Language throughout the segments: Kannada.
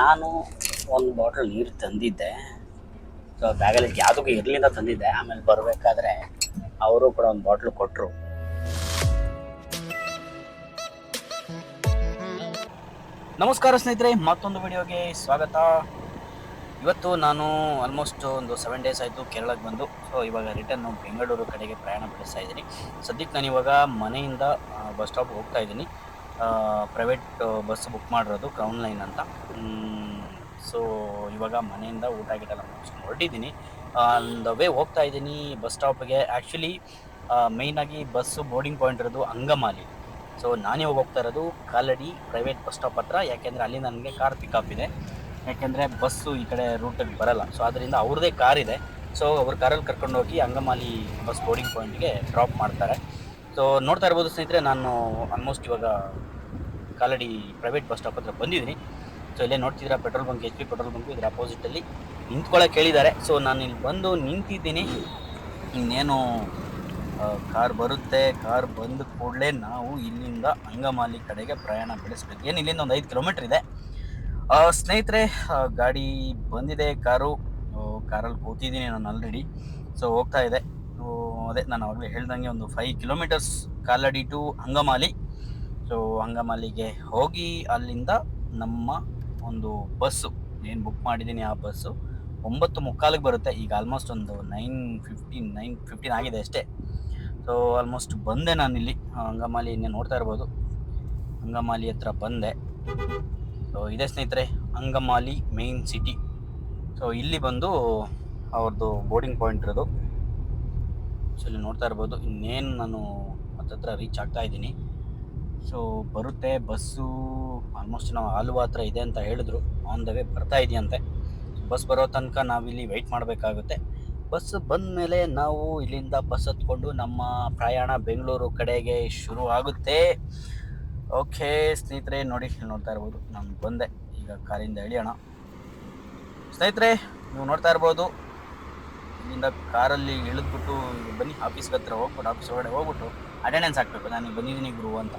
ನಾನು ಒಂದು ಬಾಟಲ್ ನೀರು ತಂದಿದ್ದೆ. ಸೊ ಬ್ಯಾಗಲ್ಲಿ ಯಾವುದಕ್ಕೂ ಇರಲಿಂದ ತಂದಿದ್ದೆ. ಆಮೇಲೆ ಬರಬೇಕಾದ್ರೆ ಅವರು ಕೂಡ ಒಂದು ಬಾಟ್ಲು ಕೊಟ್ಟರು ನಮಸ್ಕಾರ ಸ್ನೇಹಿತರೆ, ಮತ್ತೊಂದು ವಿಡಿಯೋಗೆ ಸ್ವಾಗತ. ಇವತ್ತು ನಾನು ಆಲ್ಮೋಸ್ಟ್ ಒಂದು ಸೆವೆನ್ ಡೇಸ್ ಆಯಿತು ಕೇರಳಕ್ಕೆ ಬಂದು. ಸೊ ಇವಾಗ ರಿಟರ್ನ್ ಬೆಂಗಳೂರು ಕಡೆಗೆ ಪ್ರಯಾಣ ಬೆಳೆಸ್ತಾ ಇದ್ದೀನಿ. ಸದ್ಯಕ್ಕೆ ನಾನು ಇವಾಗ ಮನೆಯಿಂದ ಬಸ್ ಸ್ಟಾಪ್ ಹೋಗ್ತಾ ಇದ್ದೀನಿ. ಪ್ರೈವೇಟ್ ಬಸ್ ಬುಕ್ ಮಾಡಿರೋದು ಕ್ರೌನ್ ಲೈನ್ ಅಂತ. ಸೊ ಇವಾಗ ಮನೆಯಿಂದ ಊಟ ಗಿಟೆಲ್ಲ ಮುಗಿಸ್ಕೊಂಡು ಹೊರಟಿದ್ದೀನಿ. ಆನ್ ದ ವೇ ಹೋಗ್ತಾ ಇದ್ದೀನಿ ಬಸ್ ಸ್ಟಾಪ್ಗೆ ಆ್ಯಕ್ಚುಲಿ ಮೇಯ್ನಾಗಿ ಬಸ್ಸು ಬೋರ್ಡಿಂಗ್ ಪಾಯಿಂಟ್ ಇರೋದು ಅಂಗಮಾಲಿ. ಸೊ ನಾನೇ ಹೋಗಿ ಹೋಗ್ತಾ ಇರೋದು ಕಾಲಡಿ ಪ್ರೈವೇಟ್ ಬಸ್ ಸ್ಟಾಪ್ ಹತ್ರ. ಯಾಕೆಂದರೆ ಅಲ್ಲಿ ನನಗೆ ಕಾರ್ ಪಿಕಪ್ ಇದೆ. ಯಾಕೆಂದರೆ ಬಸ್ಸು ಈ ಕಡೆ ರೂಟಲ್ಲಿ ಬರಲ್ಲ. ಸೊ ಅದರಿಂದ ಅವ್ರದ್ದೇ ಕಾರ್ ಇದೆ. ಸೊ ಅವ್ರ ಕಾರಲ್ಲಿ ಕರ್ಕೊಂಡು ಹೋಗಿ ಅಂಗಮಾಲಿ ಬಸ್ ಬೋರ್ಡಿಂಗ್ ಪಾಯಿಂಟ್ಗೆ ಡ್ರಾಪ್ ಮಾಡ್ತಾರೆ. ಸೊ ನೋಡ್ತಾ ಇರ್ಬೋದು ಸ್ನೇಹಿತರೆ, ನಾನು ಆಲ್ಮೋಸ್ಟ್ ಇವಾಗ ಕಾಲಡಿ ಪ್ರೈವೇಟ್ ಬಸ್ ಸ್ಟಾಪ್ ಹತ್ರ ಬಂದಿದ್ದೀನಿ. ಸೊ ಇಲ್ಲೇ ನೋಡ್ತಿದ್ದೀರಾ petrol bunk H P petrol bunk ಇದ್ರ ಅಪೋಸಿಟಲ್ಲಿ ನಿಂತ್ಕೊಳ್ಳೋಕೆ ಹೇಳಿದ್ದಾರೆ. ಸೊ ನಾನು ಇಲ್ಲಿ ಬಂದು ನಿಂತಿದ್ದೀನಿ. ಇನ್ನೇನು ಕಾರ್ ಬರುತ್ತೆ, ಕಾರ್ ಬಂದ ಕೂಡಲೇ ನಾವು ಇಲ್ಲಿಂದ ಅಂಗಮಾಲಿ ಕಡೆಗೆ ಪ್ರಯಾಣ ಬೆಳೆಸ್ಬೇಕು. ಏನು ಇಲ್ಲಿಂದ ಒಂದು ಐದು ಕಿಲೋಮೀಟ್ರ್ ಇದೆ. ಸ್ನೇಹಿತರೆ ಗಾಡಿ ಬಂದಿದೆ, ಕಾರು. ಕಾರಲ್ಲಿ ಕೂತಿದ್ದೀನಿ ನಾನು ಆಲ್ರೆಡಿ ಸೊ ಹೋಗ್ತಾ ಇದೆ. ಅದೇ ನಾನು ಆಗಲೇ ಹೇಳ್ದಂಗೆ ಒಂದು five kilometres Kalady to Angamaly so ಅಂಗಮಾಲಿಗೆ ಹೋಗಿ ಅಲ್ಲಿಂದ ನಮ್ಮ ಒಂದು ಬಸ್ಸು ಏನು ಬುಕ್ ಮಾಡಿದ್ದೀನಿ ಆ ಬಸ್ಸು ಒಂಬತ್ತು ಮುಕ್ಕಾಲಿಗೆ ಬರುತ್ತೆ. ಈಗ ಆಲ್ಮೋಸ್ಟ್ ಒಂದು ನೈನ್ ಫಿಫ್ಟೀನ್ ನೈನ್ ಫಿಫ್ಟೀನ್ ಆಗಿದೆ ಅಷ್ಟೇ. ಸೊ ಆಲ್ಮೋಸ್ಟ್ ಬಂದೆ ನಾನಿಲ್ಲಿ. ಇಲ್ಲಿ ಅಂಗಮಾಲಿ ಇನ್ನೇ ನೋಡ್ತಾ ಇರ್ಬೋದು. ಅಂಗಮಾಲಿ ಹತ್ರ ಬಂದೆ. ಸೊ ಇದೆ ಸ್ನೇಹಿತರೆ ಅಂಗಮಾಲಿ ಮೇನ್ ಸಿಟಿ ಸೊ ಇಲ್ಲಿ ಬಂದು ಅವ್ರದ್ದು ಬೋರ್ಡಿಂಗ್ ಪಾಯಿಂಟ್ ಇರೋದು. ಸೊ ಇಲ್ಲಿ ನೋಡ್ತಾ ಇರ್ಬೋದು. ಇನ್ನೇನು ನಾನು ಹತ್ತತ್ರ ರೀಚ್ ಆಗ್ತಾ ಇದ್ದೀನಿ. ಸೊ ಬರುತ್ತೆ, ಬಸ್ಸು ಆಲ್ಮೋಸ್ಟ್ ನಾವು ಆಲುವ ಹತ್ರ ಇದೆ ಅಂತ ಹೇಳಿದ್ರು. ಆನ್ ದ ವೇ ಬರ್ತಾ ಇದೆಯಂತೆ. ಬಸ್ ಬರೋ ತನಕ ನಾವಿಲ್ಲಿ ವೆಯ್ಟ್ ಮಾಡಬೇಕಾಗುತ್ತೆ. ಬಸ್ ಬಂದ ಮೇಲೆ ನಾವು ಇಲ್ಲಿಂದ ಬಸ್ ಹತ್ಕೊಂಡು ನಮ್ಮ ಪ್ರಯಾಣ ಬೆಂಗಳೂರು ಕಡೆಗೆ ಶುರು ಆಗುತ್ತೆ. ಓಕೆ ಸ್ನೇಹಿತರೆ, ನೋಡಿ ನೋಡ್ತಾ ಇರ್ಬೋದು. ನಾನು ಬಂದೆ. ಈಗ ಕಾರಿಂದ ಇಳಿಯೋಣ ಸ್ನೇಹಿತರೆ, ನೀವು ನೋಡ್ತಾ ಇರ್ಬೋದು. ಇಲ್ಲಿಂದ ಕಾರಲ್ಲಿ ಇಳಿದ್ಬಿಟ್ಟು ಬನ್ನಿ ಆಫೀಸ್ಗೆ ಹತ್ರ ಹೋಗ್ಬಿಟ್ಟು ಆಫೀಸ್ ಒಳಗಡೆ ಹೋಗ್ಬಿಟ್ಟು ಅಟೆಂಡೆನ್ಸ್ ಹಾಕ್ಬೇಕು. ನಾನು ಬಂದಿದ್ದೀನಿ ಗುರು ಅಂತ.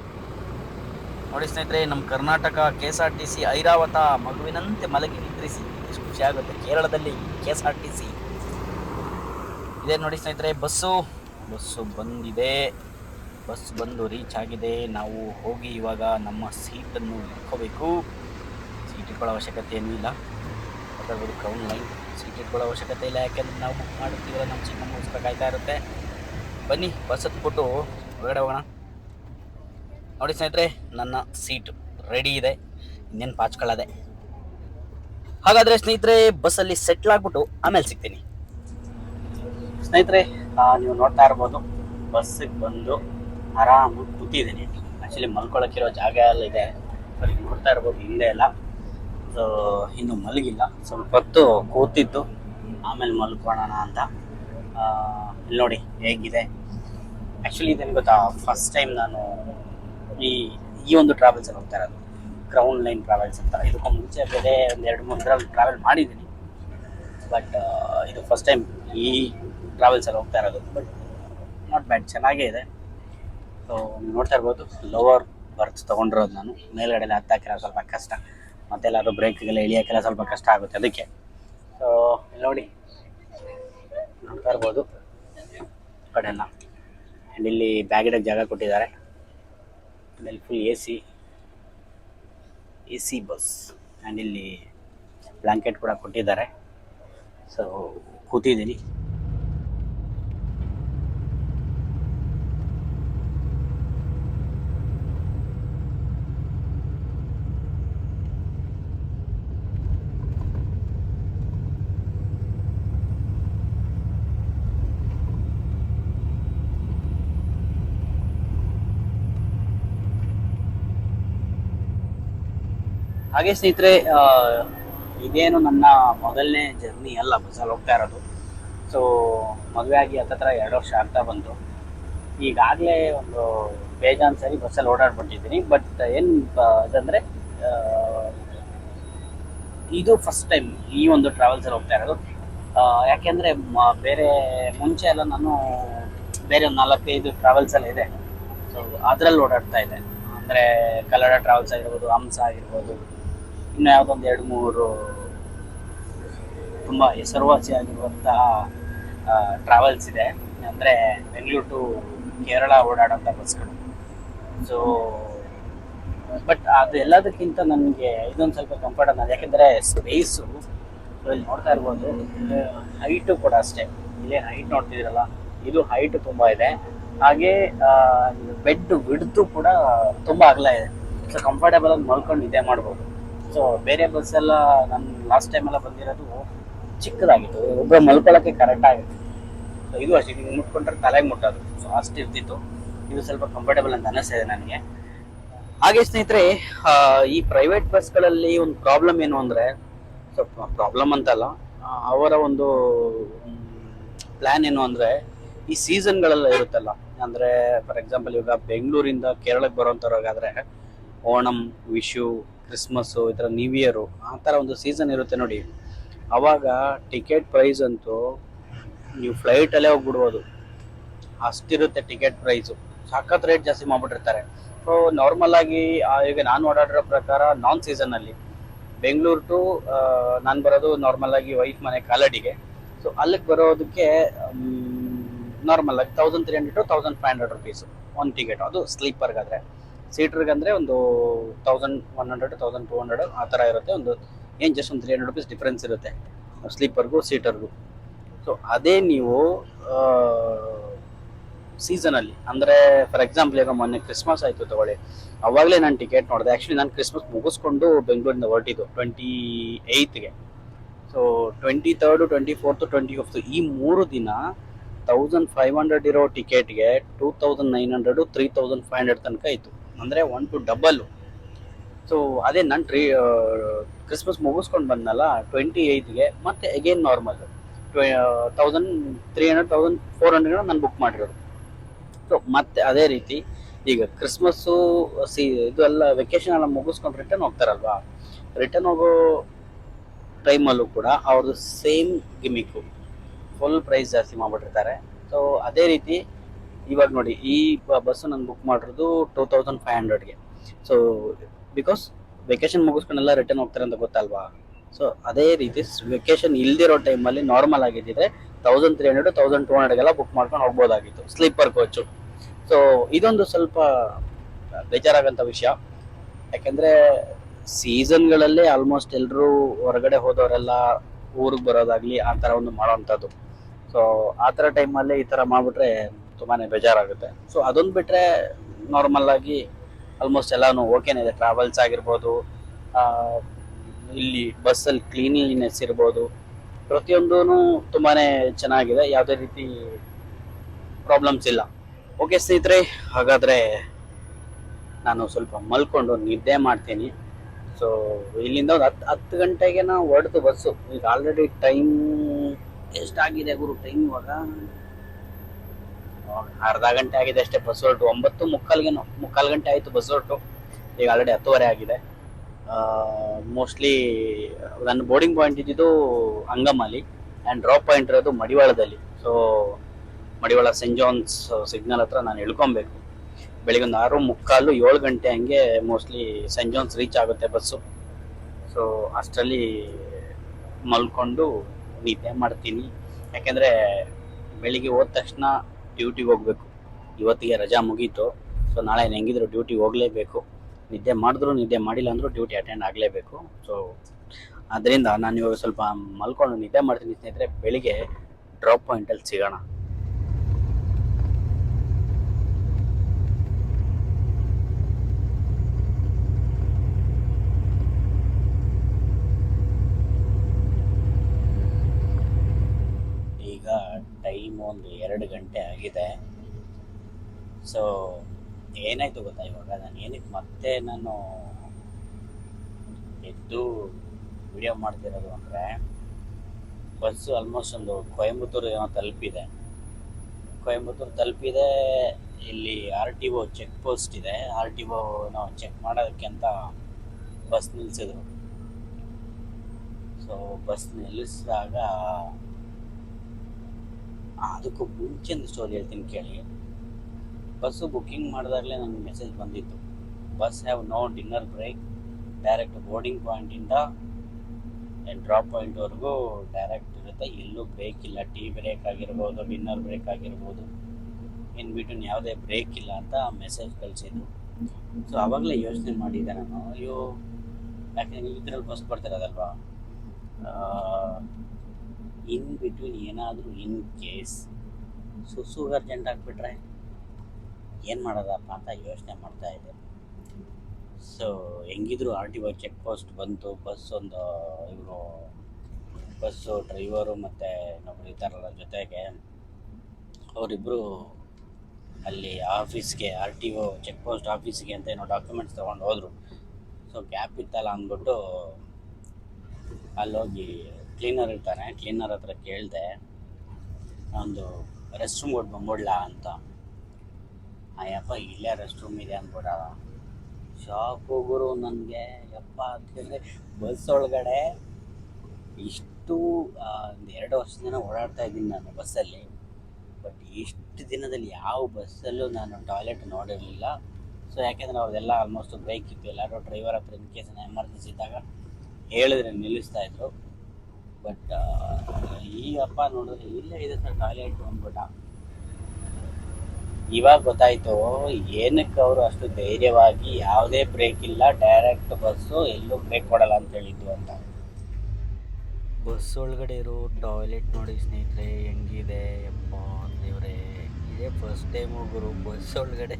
ನೋಡಿ ಸ್ನೇಹಿತರೆ ನಮ್ಮ Karnataka K S R T C Airavata ಮಗುವಿನಂತೆ ಮಲಗಿ ನಿದ್ರಿಸಿ. ಎಷ್ಟು ಖುಷಿ ಆಗುತ್ತೆ. ಕೇರಳದಲ್ಲಿ K S R T C ಇದೇ ನೋಡಿ ಸ್ನೇಹಿತರೆ, ಬಸ್ಸು. ಬಸ್ಸು ಬಂದಿದೆ. ಬಸ್ ಬಂದು ರೀಚ್ ಆಗಿದೆ. ನಾವು ಹೋಗಿ ಇವಾಗ ನಮ್ಮ ಸೀಟನ್ನು ಇಟ್ಕೋಬೇಕು. ಸೀಟ್ ಇಟ್ಕೊಳ್ಳೋ ಅವಶ್ಯಕತೆ ಏನೂ ಇಲ್ಲ ಅದರದ್ದು ಕ್ರೌನ್ ಲೈನ್ ಸೀಟ್ ಇಟ್ಕೊಳ್ಳೋ ಅವಶ್ಯಕತೆ ಇಲ್ಲ, ಯಾಕೆಂದ್ರೆ ನಾವು ಬುಕ್ ಮಾಡಿರ್ತೀವಲ್ಲ ನಮ್ಮ ಚಿಕ್ಕ ನಮಗೋಸ್ಕರ ಕಾಯ್ತಾ ಇರುತ್ತೆ. ಬನ್ನಿ, ಬಸ್ ಹತ್ಬಿಟ್ಟು ಹೊರಗಡೆ ಹೋಗೋಣ. ನೋಡಿ ಸ್ನೇಹಿತರೆ, ನನ್ನ ಸೀಟ್ ರೆಡಿ ಇದೆ, ಇನ್ನೇನು ಪಾಚ್ಕೊಳ್ಳೋದೆ. ಹಾಗಾದರೆ ಸ್ನೇಹಿತರೆ ಬಸ್ಸಲ್ಲಿ ಸೆಟ್ಲ್ ಆಗ್ಬಿಟ್ಟು ಆಮೇಲೆ ಸಿಗ್ತೀನಿ. ಸ್ನೇಹಿತರೆ ನೀವು ನೋಡ್ತಾ ಇರ್ಬೋದು ಬಸ್ಸಿಗೆ ಬಂದು ಆರಾಮಾಗಿ ಕೂತಿದ್ದೀನಿ. ಆ್ಯಕ್ಚುಲಿ ಮಲ್ಕೊಳಕ್ಕಿರೋ ಜಾಗ ಎಲ್ಲ ಇದೆ. ನೋಡ್ತಾ ಇರ್ಬೋದು, ಹಿಂದೆ ಎಲ್ಲ. ಸೊ ಇನ್ನು ಮಲಗಿಲ್ಲ. ಸ್ವಲ್ಪ ಹೊತ್ತು ಕೂತಿದ್ದು, ಆಮೇಲೆ ಮಲ್ಕೊಳ್ಳೋಣ ಅಂತ. ಇಲ್ಲಿ ನೋಡಿ ಹೇಗಿದೆ. ಆ್ಯಕ್ಚುಲಿ ಇದೇನು ಗೊತ್ತಾ ಫಸ್ಟ್ ಟೈಮ್ ನಾನು ಈ ಈ ಒಂದು ಟ್ರಾವೆಲ್ಸಲ್ಲಿ ಹೋಗ್ತಾ ಇರೋದು. ಕ್ರೌನ್ ಲೈನ್ ಟ್ರಾವೆಲ್ಸ್ ಅಂತ. ಇದಕ್ಕೂ ಮುಂಚೆ ಬೇರೆ ಒಂದು ಎರಡು, ಮೂರು ದಿನ ಟ್ರಾವೆಲ್ ಮಾಡಿದ್ದೀನಿ. ಬಟ್ ಇದು ಫಸ್ಟ್ ಟೈಮ್ ಈ ಟ್ರಾವೆಲ್ಸಲ್ಲಿ ಹೋಗ್ತಾ ಇರೋದು. ಬಟ್ ನಾಟ್ ಬ್ಯಾಡ್ ಚೆನ್ನಾಗೇ ಇದೆ. ಸೊ ನೋಡ್ತಾ ಇರ್ಬೋದು ಲೋವರ್ ಬರ್ತ್ ತೊಗೊಂಡಿರೋದು ನಾನು. ಮೇಲ್ಗಡೆಲ್ಲ ಹತ್ತಾಕಿರೋ ಸ್ವಲ್ಪ ಕಷ್ಟ. ಮತ್ತೆಲ್ಲಾದ್ರೂ ಬ್ರೇಕ್ಗೆಲ್ಲ ಇಳಿಯೋಕ್ಕೆಲ್ಲ ಸ್ವಲ್ಪ ಕಷ್ಟ ಆಗುತ್ತೆ ಅದಕ್ಕೆ. ಸೊ ನೋಡಿ. ನೋಡ್ತಾ ಇರ್ಬೋದು. ಕಡೆಲ್ಲ ಆ್ಯಂಡ್ ಇಲ್ಲಿ ಬ್ಯಾಗ್ ಇಡೋಕ್ಕೆ ಜಾಗ ಕೊಟ್ಟಿದ್ದಾರೆ. ಆಮೇಲೆ full A C A C bus and ಇಲ್ಲಿ ಬ್ಲ್ಯಾಂಕೆಟ್ ಕೂಡ ಕೊಟ್ಟಿದ್ದಾರೆ. ಸೊ ಕೂತಿದ್ದೀನಿ. ಹಾಗೆ ಸ್ನೇಹಿತರೆ ಇದೇನು ನನ್ನ ಮೊದಲನೇ ಜರ್ನಿ ಅಲ್ಲ, ಬಸ್ಸಲ್ಲಿ ಹೋಗ್ತಾ ಇರೋದು. ಸೊ ಮದುವೆ ಆಗಿ ಹತ್ತತ್ರ ಎರಡು ವರ್ಷ ಆಗ್ತಾ ಬಂತು. ಈಗಾಗಲೇ ಒಂದು ಬೇಜಾನ್ ಸರಿ ಬಸ್ಸಲ್ಲಿ ಓಡಾಡ್ಬಿಟ್ಟಿದ್ದೀನಿ. ಬಟ್ ಏನು ಅದಂದರೆ ಇದು ಫಸ್ಟ್ ಟೈಮ್ ಈ ಒಂದು ಟ್ರಾವೆಲ್ಸಲ್ಲಿ ಹೋಗ್ತಾ ಇರೋದು. ಯಾಕೆಂದರೆ ಬೇರೆ, ಮುಂಚೆ ಎಲ್ಲ ನಾನು ಬೇರೆ ಒಂದು ನಾಲ್ಕೈದು ಟ್ರಾವೆಲ್ಸಲ್ಲಿ ಇದೆ. ಸೊ ಅದರಲ್ಲಿ ಓಡಾಡ್ತಾ ಇದೆ ಅಂದರೆ, ಕನ್ನಡ ಟ್ರಾವೆಲ್ಸ್ ಆಗಿರ್ಬೋದು, ಹಂಸ ಆಗಿರ್ಬೋದು ಇನ್ನು ಯಾವುದೊಂದು ಎರಡು ಮೂರು ತುಂಬ ಹೆಸರುವಾಸಿಯಾಗಿರುವಂತಹ ಟ್ರಾವೆಲ್ಸ್ ಇದೆ. ಅಂದರೆ ಬೆಂಗಳೂರು ಟು ಕೇರಳ ಓಡಾಡೋಂಥ ಬಸ್ಗಳು ಸೊ ಬಟ್ ಅದು ಎಲ್ಲದಕ್ಕಿಂತ ನನಗೆ ಇದೊಂದು ಸ್ವಲ್ಪ ಕಂಫರ್ಟ್ ಅನ್ನೋದು. ಯಾಕೆಂದರೆ ಸ್ಪೇಸು ಇಲ್ಲಿ ನೋಡ್ತಾ ಇರ್ಬೋದು. ಹೈಟು ಕೂಡ ಅಷ್ಟೇ. ಇಲ್ಲಿ ಹೈಟ್ ನೋಡ್ತಿದ್ದೀರಲ್ಲ, ಇದು ಹೈಟ್ ತುಂಬ ಇದೆ. ಹಾಗೆ ಬೆಡ್ ಬಿಡ್ತು ಕೂಡ ತುಂಬ ಅಗಲ ಇದೆ. ಸೊ ಕಂಫರ್ಟೇಬಲ್ ಆಗಿ ಮಲ್ಕೊಂಡು ಇದೇ ಮಾಡ್ಬೋದು. ಸೊ ಬೇರೆ ಬಸ್ ಎಲ್ಲ ನಾನು ಲಾಸ್ಟ್ ಟೈಮ್ ಎಲ್ಲ ಬಂದಿರೋದು ಚಿಕ್ಕದಾಗಿತ್ತು. ಒಬ್ಬ ಮಲ್ಕೊಳ್ಳೋಕ್ಕೆ ಕರೆಕ್ಟ್ ಆಗಿತ್ತು ಸೊ ಇದು ಅಷ್ಟೇ ಹಿಂಗೆ ಮುಟ್ಕೊಂಡ್ರೆ ತಲೆಗೆ ಮುಟ್ಟೋದು. ಸೊ ಅಷ್ಟು ಇರ್ತಿತ್ತು. ಇದು ಸ್ವಲ್ಪ ಕಂಫರ್ಟೇಬಲ್ ಅಂತ ಅನಿಸ್ತಿದೆ ನನಗೆ. ಹಾಗೆ ಸ್ನೇಹಿತರೆ ಈ ಪ್ರೈವೇಟ್ ಬಸ್ಗಳಲ್ಲಿ ಒಂದು ಪ್ರಾಬ್ಲಮ್ ಏನು ಅಂದರೆ ಸ್ವಲ್ಪ ಪ್ರಾಬ್ಲಮ್ ಅಂತಲ್ಲ ಅವರ ಒಂದು ಪ್ಲ್ಯಾನ್ ಏನು ಅಂದರೆ, ಈ ಸೀಸನ್ಗಳೆಲ್ಲ ಇರುತ್ತಲ್ಲ, ಅಂದರೆ ಫಾರ್ ಎಕ್ಸಾಂಪಲ್ ಇವಾಗ ಬೆಂಗಳೂರಿಂದ ಕೇರಳಕ್ಕೆ ಬರೋಂಥವ್ರಿಗಾದ್ರೆ ಓಣಂ, ವಿಶು ಕ್ರಿಸ್ಮಸ್ಸು ಈ ಥರ ನ್ಯೂ ಇಯರು ಆ ಥರ ಒಂದು ಸೀಸನ್ ಇರುತ್ತೆ ನೋಡಿ. ಅವಾಗ ಟಿಕೆಟ್ ಪ್ರೈಸ್ ಅಂತೂ ನೀವು ಫ್ಲೈಟಲ್ಲೇ ಹೋಗ್ಬಿಡ್ಬೋದು. ಅಷ್ಟಿರುತ್ತೆ ಟಿಕೆಟ್ ಪ್ರೈಸು ಸಖತ್ ರೇಟ್ ಜಾಸ್ತಿ ಮಾಡ್ಬಿಟ್ಟಿರ್ತಾರೆ. ಸೊ ನಾರ್ಮಲ್ ಆಗಿ ಈಗ ನಾನು ಓಡಾಡಿರೋ ಪ್ರಕಾರ ನಾನ್ ಸೀಸನಲ್ಲಿ ಬೆಂಗಳೂರು ಟು ನಾನು ಬರೋದು ನಾರ್ಮಲ್ ಆಗಿ ವೈಫ್ ಮನೆ ಕಾಲಡಿಗೆ. ಸೊ ಅಲ್ಲಿಗೆ ಬರೋದಕ್ಕೆ ನಾರ್ಮಲ್ ಆಗಿ thousand three hundred to thousand five hundred rupees ಒಂದು ಟಿಕೆಟ್ ಅದು ಸ್ಲೀಪರ್ಗಾದರೆ ಸೀಟ್ರಿಗಂದರೆ ಒಂದು thousand one hundred thousand two hundred ಆ ಥರ ಇರುತ್ತೆ. ಒಂದು ಏನು ಜಸ್ಟ್ ಒಂದು ತ್ರೀ ಹಂಡ್ರೆಡ್ ರುಪೀಸ್ ಡಿಫ್ರೆನ್ಸ್ ಇರುತ್ತೆ. ಸ್ಲೀಪರ್ಗೂ ಸೀಟರ್ಗೂ. ಸೊ ಅದೇ ನೀವು ಸೀಸನಲ್ಲಿ ಅಂದರೆ ಫಾರ್ ಎಕ್ಸಾಂಪಲ್ ಈಗ ಮೊನ್ನೆ ಕ್ರಿಸ್ಮಸ್ ಆಯಿತು ತಗೊಳ್ಳಿ. ಅವಾಗಲೇ ನಾನು ಟಿಕೆಟ್ ನೋಡಿದೆ. ಆ್ಯಕ್ಚುಲಿ ನಾನು ಕ್ರಿಸ್ಮಸ್ ಮುಗಿಸ್ಕೊಂಡು ಬೆಂಗಳೂರಿಂದ ಹೊರಟಿದ್ದು twenty ಏಯ್ತ್ಗೆ so twenty third twenty fourth twenty fifth ಈ ಮೂರು ದಿನ ತೌಸಂಡ್ ಫೈವ್ ಹಂಡ್ರೆಡ್ ಇರೋ ಟಿಕೆಟ್ಗೆ two thousand nine hundred three thousand five hundred ತನಕ ಇತ್ತು. ಅಂದರೆ ಒನ್ ಟು ಡಬಲ್ ಸೊ ಅದೇ ನಾನು ಟ್ರೀ ಕ್ರಿಸ್ಮಸ್ ಮುಗಿಸ್ಕೊಂಡು ಬಂದನಲ್ಲ ಟ್ವೆಂಟಿ ಏಯ್ತ್ಗೆ ಮತ್ತೆ again normal thousand three hundred thousand four hundred ನಾನು ಬುಕ್ ಮಾಡಿರೋದು. ಸೊ ಮತ್ತೆ ಅದೇ ರೀತಿ, ಈಗ ಕ್ರಿಸ್ಮಸ್ಸು ಸಿ ಇದು ಎಲ್ಲ ವೆಕೇಶನ್ ಎಲ್ಲ ಮುಗಿಸ್ಕೊಂಡು ರಿಟರ್ನ್ ಹೋಗ್ತಾರಲ್ವಾ? ರಿಟರ್ನ್ ಹೋಗೋ ಟೈಮಲ್ಲೂ ಕೂಡ ಅವ್ರದ್ದು ಸೇಮ್ ಗಿಮಿಕ್ಕು ಫುಲ್ ಪ್ರೈಸ್ ಜಾಸ್ತಿ ಮಾಡಿಬಿಟ್ಟಿರ್ತಾರೆ. ಸೊ ಅದೇ ರೀತಿ ಇವಾಗ ನೋಡಿ, ಈ ಬಸ್ಸು ನಾನು ಬುಕ್ ಮಾಡಿರೋದು ಟೂ ತೌಸಂಡ್ ಫೈವ್ ಹಂಡ್ರೆಡ್ಗೆ ಸೊ ಬಿಕಾಸ್ ವೆಕೇಶನ್ ಮುಗಿಸ್ಕೊಂಡೆಲ್ಲ ರಿಟರ್ನ್ ಹೋಗ್ತಾರೆ ಅಂತ ಗೊತ್ತಲ್ವಾ? ಸೊ ಅದೇ ರೀತಿ ವೆಕೇಶನ್ ಇಲ್ದಿರೋ ಟೈಮಲ್ಲಿ normal ಆಗಿದ್ದಿದ್ರೆ thousand three hundred thousand two ಹಂಡ್ರೆಡ್ಗೆಲ್ಲ book ಮಾಡ್ಕೊಂಡು ಹೋಗ್ಬೋದಾಗಿತ್ತು ಸ್ಲೀಪರ್ ಕೋಚು ಸೊ ಇದೊಂದು ಸ್ವಲ್ಪ ಬೇಜಾರಾಗಂಥ ವಿಷಯ. ಯಾಕೆಂದರೆ ಸೀಸನ್ಗಳಲ್ಲೇ ಆಲ್ಮೋಸ್ಟ್ ಎಲ್ಲರೂ ಹೊರಗಡೆ ಹೋದವರೆಲ್ಲ ಊರಿಗೆ ಬರೋದಾಗ್ಲಿ ಆ ಥರ ಒಂದು ಮಾಡೋವಂಥದ್ದು. ಸೊ ಆ ಥರ ಟೈಮಲ್ಲಿ ಈ ಥರ ಮಾಡಿಬಿಟ್ರೆ ತುಂಬಾ ಬೇಜಾರಾಗುತ್ತೆ. ಸೊ ಅದೊಂದು ಬಿಟ್ಟರೆ ನಾರ್ಮಲ್ ಆಗಿ ಆಲ್ಮೋಸ್ಟ್ ಎಲ್ಲಾನು ಓಕೆನೇ ಇದೆ. ಟ್ರಾವೆಲ್ಸ್ ಆಗಿರ್ಬೋದು ಇಲ್ಲಿ ಬಸ್ಸಲ್ಲಿ ಕ್ಲೀನ್ಲಿನೆಸ್ ಇರ್ಬೋದು. ಪ್ರತಿಯೊಂದೂ ತುಂಬಾ ಚೆನ್ನಾಗಿದೆ. ಯಾವುದೇ ರೀತಿ ಪ್ರಾಬ್ಲಮ್ಸ್ ಇಲ್ಲ. ಓಕೆ ಸ್ನೇಹಿತರೆ, ಹಾಗಾದರೆ ನಾನು ಸ್ವಲ್ಪ ಮಲ್ಕೊಂಡು ನಿದ್ದೆ ಮಾಡ್ತೀನಿ. ಸೊ ಇಲ್ಲಿಂದ ಒಂದು ಹತ್ತು ಹತ್ತು ಗಂಟೆಗೆ ನಾವು ಹೊರಡ್ತು ಬಸ್ಸು ಈಗ ಆಲ್ರೆಡಿ ಟೈಮ್ ಎಷ್ಟಾಗಿದೆ ಗುರು? ಟೈಮ್ ಇವಾಗ ಅರ್ಧ ಗಂಟೆ ಆಗಿದೆ ಅಷ್ಟೇ ಬಸ್ ಹೊರಟು. ಒಂಬತ್ತು ಮುಕ್ಕಾಲ್ಗೆ ಮುಕ್ಕಾಲು ಗಂಟೆ ಆಯಿತು ಬಸ್ ಹೊರಟು. ಈಗ ಆಲ್ರೆಡಿ ಹತ್ತುವರೆ ಆಗಿದೆ. ಮೋಸ್ಟ್ಲಿ ನನ್ನ ಬೋರ್ಡಿಂಗ್ ಪಾಯಿಂಟ್ ಇದ್ದಿದ್ದು ಅಂಗಮಾಲಿ ಆ್ಯಂಡ್ ಡ್ರಾಪ್ ಪಾಯಿಂಟ್ ಇರೋದು ಮಡಿವಾಳದಲ್ಲಿ. So Madiwala St John's signal ಹತ್ರ ನಾನು ಇಳ್ಕೊಬೇಕು. ಬೆಳಿಗ್ಗೆ ಒಂದು ಆರು ಮುಕ್ಕಾಲು ಏಳು ಗಂಟೆ ಹಂಗೆ ಮೋಸ್ಟ್ಲಿ ಸೆಂಟ್ ಜಾನ್ಸ್ ರೀಚ್ ಆಗುತ್ತೆ ಬಸ್ಸು ಸೊ ಅಷ್ಟರಲ್ಲಿ ಮಲ್ಕೊಂಡು ನಿದ್ದೆ ಮಾಡ್ತೀನಿ. ಯಾಕೆಂದರೆ ಬೆಳಿಗ್ಗೆ ಹೋದ ತಕ್ಷಣ ಡ್ಯೂಟಿಗೆ ಹೋಗಬೇಕು. ಇವತ್ತಿಗೆ ರಜಾ ಮುಗೀತು. ಸೊ ನಾಳೆ ಹೆಂಗಿದ್ರು ಡ್ಯೂಟಿಗೆ ಹೋಗಲೇಬೇಕು. ನಿದ್ದೆ ಮಾಡಿದ್ರು ನಿದ್ದೆ ಮಾಡಿಲ್ಲ ಅಂದರೂ ಡ್ಯೂಟಿ ಅಟೆಂಡ್ ಆಗಲೇಬೇಕು. ಸೊ ಅದರಿಂದ ನಾನು ಇವಾಗ ಸ್ವಲ್ಪ ಮಲ್ಕೊಂಡು ನಿದ್ದೆ ಮಾಡ್ತೀನಿ ಸ್ನೇಹಿತರೆ. ಬೆಳಿಗ್ಗೆ ಡ್ರಾಪ್ ಪಾಯಿಂಟಲ್ಲಿ ಸಿಗೋಣ ಈಗ ಟೈಮ್ ಒಂದು ಎರಡು ಗಂಟೆ ಆಗಿದೆ. ಸೊ ಏನಾಯಿತು ಗೊತ್ತಾ ಇವಾಗ? ನಾನು ಏನಕ್ಕೆ ಮತ್ತೆ ನಾನು ಎದ್ದು ವಿಡಿಯೋ ಮಾಡ್ತಿರೋದು ಅಂದರೆ, ಬಸ್ಸು ಆಲ್ಮೋಸ್ಟ್ ಒಂದು ಕೊಯಂಬತ್ತೂರು ಏನೋ ತಲುಪಿದೆ. ಕೊಯಂಬತ್ತೂರು ತಲುಪಿದೆ, ಇಲ್ಲಿ R T O check post ಇದೆ. ಆರ್ ಟಿ ಒ ನಾವು ಚೆಕ್ ಮಾಡೋದಕ್ಕೆ ಅಂತ ಬಸ್ ನಿಲ್ಲಿಸಿದ್ರು ಸೊ ಬಸ್ ನಿಲ್ಲಿಸಿದಾಗ ಅದಕ್ಕೂ ಮುಂಚೆ ಒಂದು ಸ್ಟೋರಿ ಹೇಳ್ತೀನಿ ಕೇಳಿ. ಬಸ್ಸು ಬುಕ್ಕಿಂಗ್ ಮಾಡಿದಾಗಲೇ ನನಗೆ ಮೆಸೇಜ್ ಬಂದಿತ್ತು. Bus have no dinner break direct boarding ಪಾಯಿಂಟಿಂದ drop ಪಾಯಿಂಟ್ವರೆಗೂ ಡೈರೆಕ್ಟ್ ಇರುತ್ತೆ. ಎಲ್ಲೂ ಬ್ರೇಕ್ ಇಲ್ಲ. ಟೀ ಬ್ರೇಕ್ ಆಗಿರ್ಬೋದು ಡಿನ್ನರ್ ಬ್ರೇಕ್ ಆಗಿರ್ಬೋದು. ಇನ್ ಬಿಟ್ಟು ಯಾವುದೇ ಬ್ರೇಕ್ ಇಲ್ಲ ಅಂತ ಮೆಸೇಜ್ ಕಳಿಸಿದ್ರು. ಸೊ ಆವಾಗಲೇ ಯೋಚನೆ ಮಾಡಿದ್ದೆ ನಾನು. ಅಯ್ಯೋ ಯಾಕೆ ಇದ್ರಲ್ಲಿ ಬಸ್ ಬರ್ತಿರೋದಲ್ವಾ? ಇನ್ ಬಿಟ್ವೀನ್ ಏನಾದರೂ ಇನ್ ಕೇಸ್ ಸುಸು ಅರ್ಜೆಂಟ್ ಆಗಿಬಿಟ್ರೆ ಏನು ಮಾಡೋದಪ್ಪ ಅಂತ ಯೋಚನೆ ಮಾಡ್ತಾ ಇದ್ದೆ. ಸೊ ಹೆಂಗಿದ್ರು R T O check post ಬಂತು ಬಸ್ ಒಂದು, ಇವರು ಬಸ್ಸು ಡ್ರೈವರು ಮತ್ತು ಇನ್ನೊಬ್ರು ಇದ್ದಾರಲ್ಲ ಜೊತೆಗೆ ಅವರಿಬ್ಬರು ಅಲ್ಲಿ ಆಫೀಸ್ಗೆ R T O check post ಆಫೀಸ್ಗೆ ಅಂತ ಏನೋ ಡಾಕ್ಯುಮೆಂಟ್ಸ್ ತೊಗೊಂಡು ಹೋದರು. ಸೊ ಗ್ಯಾಪ್ ಇತ್ತಲ್ಲ ಅಂದ್ಬಿಟ್ಟು ಅಲ್ಲೋಗಿ ಕ್ಲೀನರ್ ಇರ್ತಾನೆ ಕ್ಲೀನರ್ ಹತ್ರ ಕೇಳಿದೆ ಒಂದು ರೆಸ್ಟ್ ರೂಮ್ ಕೊಟ್ಟು ಬಂದ್ಬಿಡ್ಲಾ ಅಂತ. ಅಯ್ಯಪ್ಪ, ಇಲ್ಲೇ ರೆಸ್ಟ್ ರೂಮ್ ಇದೆ ಅಂದ್ಬಿಡ. ಶಾಕ್ ಹೋಗೋರು ನನಗೆ, ಯಪ್ಪ ಅಂತಂದರೆ ಬಸ್ ಒಳಗಡೆ ಇಷ್ಟು ಒಂದು ಎರಡು ವರ್ಷದಿಂದ ಓಡಾಡ್ತಾ ಇದ್ದೀನಿ ನಾನು ಬಸ್ಸಲ್ಲಿ ಬಟ್ ಇಷ್ಟು ದಿನದಲ್ಲಿ ಯಾವ ಬಸ್ಸಲ್ಲೂ ನಾನು ಟಾಯ್ಲೆಟ್ ನೋಡಿರಲಿಲ್ಲ. ಸೊ ಯಾಕೆಂದರೆ ಅವ್ರದೆಲ್ಲ ಆಲ್ಮೋಸ್ಟ್ ಬ್ರೇಕ್ ಇತ್ತು. ಎಲ್ಲರೂ ಡ್ರೈವರ್ ಹತ್ರ ಇನ್ ಕೇಸ್ ಎಮರ್ಜೆನ್ಸಿ ಇದ್ದಾಗ ಹೇಳಿದ್ರೆ ನಿಲ್ಲಿಸ್ತಾ ಇದ್ರು. ಬಟ್ ಈಗಪ್ಪ ನೋಡಿದ್ರೆ ಇಲ್ಲೇ ಇದೆ ಸರ್ ಟಾಯ್ಲೆಟ್ ಅಂದ್ಬಿಟ್ಟ. ಇವಾಗ ಗೊತ್ತಾಯ್ತು, ಏನಕ್ಕೆ ಅವರು ಅಷ್ಟು ಧೈರ್ಯವಾಗಿ ಯಾವುದೇ ಬ್ರೇಕ್ ಇಲ್ಲ ಡೈರೆಕ್ಟ್ ಬಸ್ಸು ಎಲ್ಲೂ ಬ್ರೇಕ್ ಕೊಡಲ್ಲ ಅಂತ ಹೇಳಿದ್ದು ಅಂತ. ಬಸ್ ಒಳಗಡೆ ಇರೋ ಟಾಯ್ಲೆಟ್ ನೋಡಿ ಸ್ನೇಹಿತರೆ, ಹೆಂಗಿದೆ? ಅಪ್ಪ ದೇವ್ರೆ, ಇದೇ ಫಸ್ಟ್ ಟೈಮ್ ಹೋಗೋರು ಬಸ್ ಒಳಗಡೆ.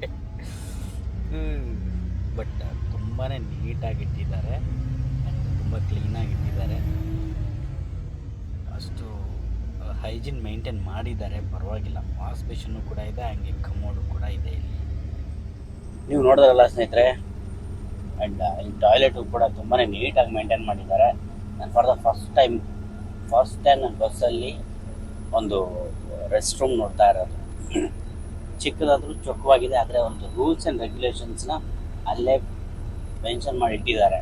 ಬಟ್ ತುಂಬಾ ನೀಟಾಗಿ ಇಟ್ಟಿದ್ದಾರೆ. ತುಂಬ ಕ್ಲೀನಾಗಿ ಇಟ್ಟಿದ್ದಾರೆ ಅಷ್ಟು ಹೈಜಿನ್ ಮೇಂಟೈನ್ ಮಾಡಿದ್ದಾರೆ ಪರವಾಗಿಲ್ಲ. ವಾಶ್ ಬೇಷನ್ನು ಕೂಡ ಇದೆ, ಹಂಗೆ ಕಮೋಡು ಕೂಡ ಇದೆ ಇಲ್ಲಿ. ನೀವು ನೋಡಿದ್ರಲ್ಲ ಸ್ನೇಹಿತರೆ ಆ್ಯಂಡ್ ಈ ಟಾಯ್ಲೆಟು ಕೂಡ ತುಂಬಾ ನೀಟಾಗಿ ಮೇಂಟೈನ್ ಮಾಡಿದ್ದಾರೆ. ನಾನು for the first time first time ನನ್ನ ಬಸ್ಸಲ್ಲಿ ಒಂದು ರೆಸ್ಟ್ ರೂಮ್ ನೋಡ್ತಾ ಇರೋದು. ಚಿಕ್ಕದಾದರೂ ಚೊಕ್ಕವಾಗಿದೆ, ಆದರೆ ಒಂದು ರೂಲ್ಸ್ ಆ್ಯಂಡ್ ರೆಗ್ಯುಲೇಷನ್ಸ್ನ ಅಲ್ಲೇ ಮೆನ್ಷನ್ ಮಾಡಿ ಇಟ್ಟಿದ್ದಾರೆ.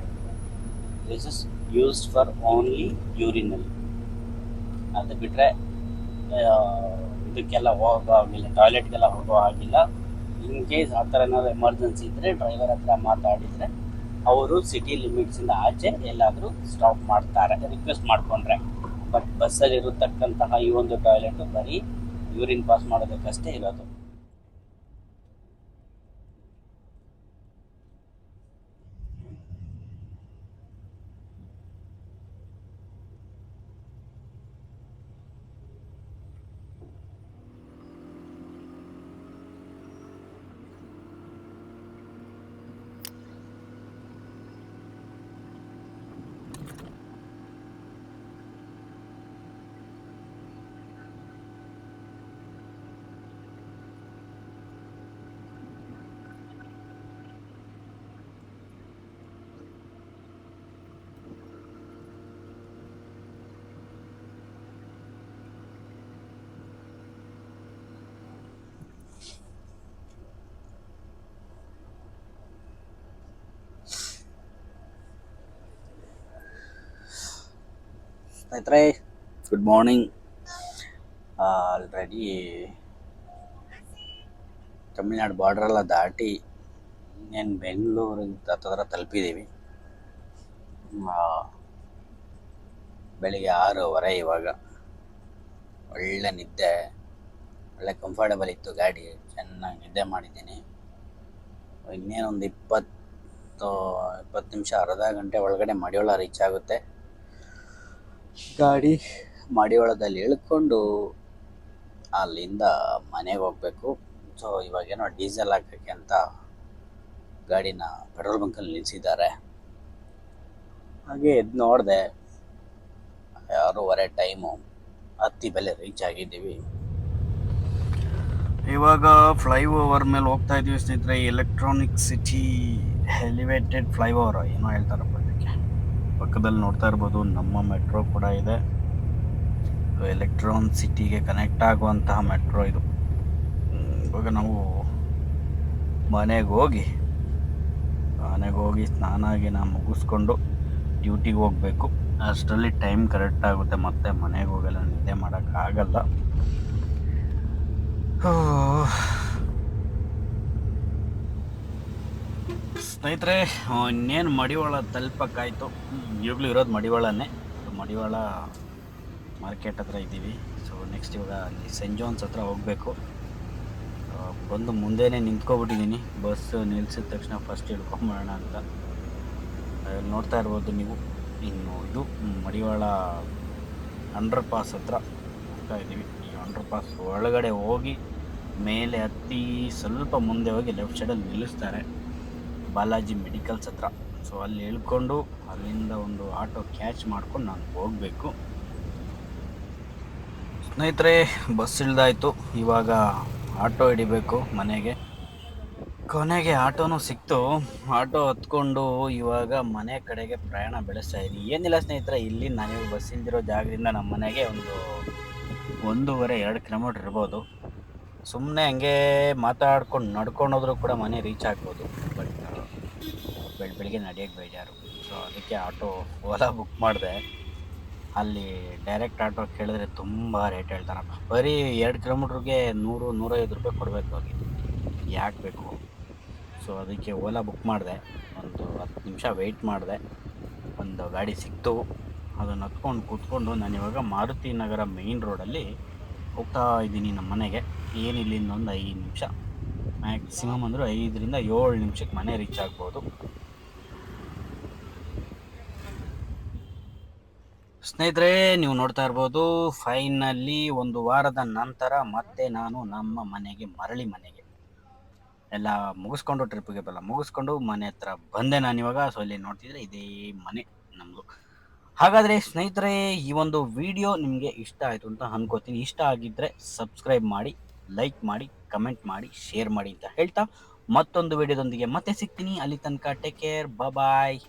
This is used for only urinal ಅದು ಬಿಟ್ಟರೆ ಇದಕ್ಕೆಲ್ಲ ಹೋಗೋ ಆಗಿಲ್ಲ ಟಾಯ್ಲೆಟ್ಗೆಲ್ಲ ಹೋಗೋ ಹಾಗಿಲ್ಲ. ಇನ್ ಕೇಸ್ ಆ ಥರ ಏನಾದ್ರು ಎಮರ್ಜೆನ್ಸಿ ಇದ್ದರೆ ಡ್ರೈವರ್ ಹತ್ರ ಮಾತಾಡಿದರೆ ಅವರು ಸಿಟಿ ಲಿಮಿಟ್ಸಿಂದ ಆಚೆ ಎಲ್ಲಾದರೂ ಸ್ಟಾಪ್ ಮಾಡ್ತಾರೆ, ರಿಕ್ವೆಸ್ಟ್ ಮಾಡಿಕೊಂಡ್ರೆ. ಬಟ್ ಬಸ್ಸಲ್ಲಿ ಇರತಕ್ಕಂತಹ ಈ ಒಂದು ಟಾಯ್ಲೆಟು ಬರೀ ಯೂರಿನ್ ಪಾಸ್ ಮಾಡೋದಕ್ಕಷ್ಟೇ ಇರೋದು. ಸ್ನೇಹಿತರೆ ಗುಡ್ ಮಾರ್ನಿಂಗ್ ಆಲ್ರೆಡಿ ತಮಿಳ್ನಾಡು ಬಾರ್ಡ್ರೆಲ್ಲ ದಾಟಿ ಇನ್ನೇನು ಬೆಂಗಳೂರಿಗೆ ಹತ್ತಿರ ತಲುಪಿದ್ದೀವಿ ಬೆಳಿಗ್ಗೆ ಆರೂವರೆ ಇವಾಗ. ಒಳ್ಳೆ ನಿದ್ದೆ, ಒಳ್ಳೆ ಕಂಫರ್ಟಬಲ್ ಇತ್ತು ಗಾಡಿ, ಚೆನ್ನಾಗಿ ನಿದ್ದೆ ಮಾಡಿದ್ದೀನಿ. ಇನ್ನೇನೊಂದು ಇಪ್ಪತ್ತು ಇಪ್ಪತ್ತು ನಿಮಿಷ ಅರ್ಧ ಗಂಟೆ ಒಳಗಡೆ ಮಡಿಯೋಳ ರೀಚ್ ಆಗುತ್ತೆ. ಗಾಡಿ ಮಡಿವಾಳದಲ್ಲಿ ಇಳ್ಕೊಂಡು ಅಲ್ಲಿಂದ ಮನೆಗೆ ಹೋಗಬೇಕು. ಸೊ ಇವಾಗೇನೋ ಡೀಸೆಲ್ ಹಾಕೋಕ್ಕೆ ಅಂತ ಗಾಡಿನ ಪೆಟ್ರೋಲ್ ಬಂಕಲ್ಲಿ ನಿಲ್ಲಿಸಿದ್ದಾರೆ ಹಾಗೆ ಇದು ನೋಡಿದೆ, ಆರೂವರೆ ಟೈಮು ಹತ್ತಿ ಬೆಲೆ ರೀಚ್ ಆಗಿದ್ದೀವಿ. ಇವಾಗ ಫ್ಲೈ ಓವರ್ ಮೇಲೆ ಹೋಗ್ತಾ ಇದ್ದೀವಿ ಸ್ನೇಹಿತರೆ electronic city elevated flyover ಏನೋ ಹೇಳ್ತಾರಪ್ಪ ಇದಕ್ಕೆ. ಪಕ್ಕದಲ್ಲಿ ನೋಡ್ತಾ ಇರ್ಬೋದು, ನಮ್ಮ ಮೆಟ್ರೋ ಕೂಡ ಇದೆ. ಎಲೆಕ್ಟ್ರಾನ್ ಸಿಟಿಗೆ ಕನೆಕ್ಟ್ ಆಗುವಂತಹ ಮೆಟ್ರೋ ಇದು. ಇವಾಗ ನಾವು ಮನೆಗೆ ಹೋಗಿ ಮನೆಗೆ ಹೋಗಿ ಸ್ನಾನ ಗಿನ ಮುಗಿಸ್ಕೊಂಡು ಡ್ಯೂಟಿಗೆ ಹೋಗಬೇಕು. ಅಷ್ಟರಲ್ಲಿ ಟೈಮ್ ಕರೆಕ್ಟ್ ಆಗುತ್ತೆ, ಮತ್ತೆ ಮನೆಗೆ ಹೋಗಲ್ಲ, ನಿದ್ದೆ ಮಾಡೋಕ್ಕಾಗಲ್ಲ ಸ್ನೇಹಿತರೆ ಇನ್ನೇನು ಮಡಿವಾಳ ತಲುಪಕ್ಕಾಯ್ತು? ಈಗಲೂ ಇರೋದು ಮಡಿವಾಳನೇ. ಮಡಿವಾಳ ಮಾರ್ಕೆಟ್ ಹತ್ರ ಇದ್ದೀವಿ. ಸೊ ನೆಕ್ಸ್ಟ್ ಇವಾಗ ಅಲ್ಲಿ ಸೆಂಟ್ ಜೋನ್ಸ್ ಹತ್ರ ಹೋಗಬೇಕು. ಬಂದು ಮುಂದೆನೇ ನಿಂತ್ಕೊಬಿಟ್ಟಿದ್ದೀನಿ. ಬಸ್ ನಿಲ್ಸಿದ ತಕ್ಷಣ ಫಸ್ಟ್ ಇಳ್ಕೊಂಬೋಣ ಅಂತ. ನೋಡ್ತಾ ಇರ್ಬೋದು ನೀವು. ಇನ್ನು ಇದು ಮಡಿವಾಳ ಅಂಡರ್ ಪಾಸ್ ಹತ್ರ ಹೋಗ್ತಾ ಇದ್ದೀವಿ. ಈ ಅಂಡರ್ ಪಾಸ್ ಒಳಗಡೆ ಹೋಗಿ ಮೇಲೆ ಹತ್ತಿ ಸ್ವಲ್ಪ ಮುಂದೆ ಹೋಗಿ ಲೆಫ್ಟ್ ಸೈಡಲ್ಲಿ ನಿಲ್ಲಿಸ್ತಾರೆ. ಬಾಲಾಜಿ ಮೆಡಿಕಲ್ಸ್ ಹತ್ರ. ಸೊ ಅಲ್ಲಿ ಇಳ್ಕೊಂಡು ಅಲ್ಲಿಂದ ಒಂದು ಆಟೋ ಕ್ಯಾಚ್ ಮಾಡ್ಕೊಂಡು ನಾನು ಹೋಗಬೇಕು. ಸ್ನೇಹಿತರೆ, ಬಸ್ ಇಳ್ದಾಯ್ತು. ಇವಾಗ ಆಟೋ ಹಿಡಿಬೇಕು ಮನೆಗೆ. ಕೊನೆಗೆ ಆಟೋನೂ ಸಿಕ್ತು. ಆಟೋ ಹತ್ಕೊಂಡು ಇವಾಗ ಮನೆ ಕಡೆಗೆ ಪ್ರಯಾಣ ಬೆಳೆಸ್ತಾ ಇದ್ದೀನಿ. ಏನಿಲ್ಲ ಸ್ನೇಹಿತರೆ, ಇಲ್ಲಿ ನಾನು ಬಸ್ ಇಲ್ದಿರೋ ಜಾಗದಿಂದ ನಮ್ಮ ಮನೆಗೆ ಒಂದು ಒಂದೂವರೆ, ಎರಡು ಕಿಲೋಮೀಟ್ರ್ ಇರ್ಬೋದು. ಸುಮ್ಮನೆ ಹಂಗೆ ಮಾತಾಡ್ಕೊಂಡು ನಡ್ಕೊಂಡು ಹೋದ್ರೂ ಕೂಡ ಮನೆ ರೀಚ್ ಆಗ್ಬೋದು. ಬೆಳ, ಬೆಳಿಗ್ಗೆ ನಡೆಯೋಕ್ಕೆ ಬೇಜಾರು. ಸೊ ಅದಕ್ಕೆ ಆಟೋ ಓಲಾ ಬುಕ್ ಮಾಡಿದೆ. ಅಲ್ಲಿ ಡೈರೆಕ್ಟ್ ಆಟೋ ಕೇಳಿದ್ರೆ ತುಂಬ ರೇಟ್ ಹೇಳ್ತಾರಪ್ಪ ಬರೀ ಎರಡು ಕಿಲೋಮೀಟ್ರಿಗೆ ನೂರು, ನೂರೈವತ್ತು ರೂಪಾಯಿ ಕೊಡಬೇಕು ಹೋಗಿ ಯಾಕೆ ಬೇಕು? ಸೊ ಅದಕ್ಕೆ ಓಲಾ ಬುಕ್ ಮಾಡಿದೆ. ಒಂದು ಹತ್ತು ನಿಮಿಷ ವೆಯ್ಟ್ ಮಾಡಿದೆ. ಒಂದು ಗಾಡಿ ಸಿಕ್ತು. ಅದನ್ನು ಹತ್ಕೊಂಡು ಕೂತ್ಕೊಂಡು ನಾನು ಇವಾಗ ಮಾರುತಿ ನಗರ ಮೇಯ್ನ್ ರೋಡಲ್ಲಿ ಹೋಗ್ತಾ ಇದ್ದೀನಿ ನಮ್ಮ ಮನೆಗೆ. ಏನು ಇಲ್ಲಿಂದ ಒಂದು ಐದು ನಿಮಿಷ. ಮ್ಯಾಕ್ಸಿಮಮ್ ಅಂದರೂ ಐದರಿಂದ ಏಳು ನಿಮಿಷಕ್ಕೆ ಮನೆ ರೀಚ್ ಆಗ್ಬೋದು. ಸ್ನೇಹಿತರೆ, ನೀವು ನೋಡ್ತಾ ಇರ್ಬೋದು ಫೈನಲ್ಲಿ ಒಂದು ವಾರದ ನಂತರ ಮತ್ತೆ ನಾನು ನಮ್ಮ ಮನೆಗೆ, ಮರಳಿ ಮನೆಗೆ. ಎಲ್ಲ ಮುಗಿಸ್ಕೊಂಡು ಟ್ರಿಪ್ಗೆ ಬಲ್ಲ ಮುಗಿಸ್ಕೊಂಡು ಮನೆ ಹತ್ರ ಬಂದೆ ನಾನು ಇವಾಗ. ಸೊ ಇಲ್ಲಿ ನೋಡ್ತಿದ್ರೆ ಇದೇ ಮನೆ ನಮ್ಮದು ಹಾಗಾದರೆ ಸ್ನೇಹಿತರೆ, ಈ ಒಂದು ವಿಡಿಯೋ ನಿಮಗೆ ಇಷ್ಟ ಆಯಿತು ಅಂತ ಅನ್ಕೋತೀನಿ. ಇಷ್ಟ ಆಗಿದ್ದರೆ ಸಬ್ಸ್ಕ್ರೈಬ್ ಮಾಡಿ ಲೈಕ್ ಮಾಡಿ ಕಮೆಂಟ್ ಮಾಡಿ ಶೇರ್ ಮಾಡಿ ಅಂತ ಹೇಳ್ತಾ ಮತ್ತೊಂದು ವಿಡಿಯೋದೊಂದಿಗೆ ಮತ್ತೆ ಸಿಗ್ತೀನಿ. ಅಲ್ಲಿ ತನಕ ಟೇಕ್ ಕೇರ್ ಬಾಯ್